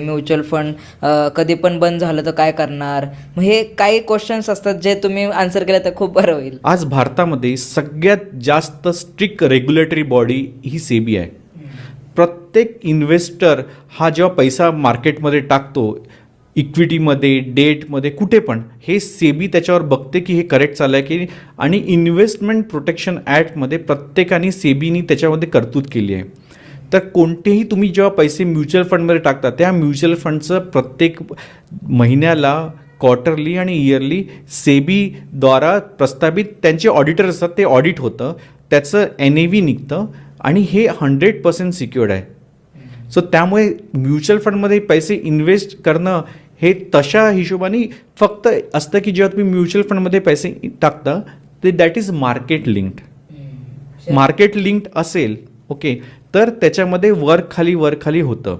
Mutual fund कधी पण बंद झालं तर काय करणार? मग हे काही क्वेश्चन्स असतात जे तुम्ही आन्सर केले तर खूप बरं होईल. आज भारतामध्ये सगळ्यात जास्त स्ट्रिक्ट रेग्युलेटरी बॉडी ही सेबी आहे प्रत्येक इन्व्हेस्टर हा जेव्हा पैसा मार्केटमध्ये टाकतो इक्विटीमध्ये डेटमध्ये कुठे पण हे सेबी त्याच्यावर बघते की हे करेक्ट चाललं आहे की आणि इन्व्हेस्टमेंट प्रोटेक्शन ॲक्टमध्ये प्रत्येकाने सेबीनी त्याच्यामध्ये तरतूद केली आहे. तर कोणतेही तुम्ही जेव्हा पैसे म्युच्युअल फंडमध्ये टाकता त्या म्युच्युअल फंडचं प्रत्येक महिन्याला क्वार्टरली आणि इयरली सेबीद्वारा प्रस्तावित त्यांचे ऑडिटर असतात ते ऑडिट होतं त्याचं एन ए व्ही निघतं आणि हे हंड्रेड पर्सेंट सिक्युअर्ड आहे. सो त्यामुळे म्युच्युअल फंडमध्ये पैसे इन्व्हेस्ट करणं हे तशा हिशोबाने फक्त असतं की जेव्हा तुम्ही म्युच्युअल फंडमध्ये पैसे टाकता ते that is market linked market linked असेल ओके. तर त्याच्यामध्ये वर खाली वर खाली होतं.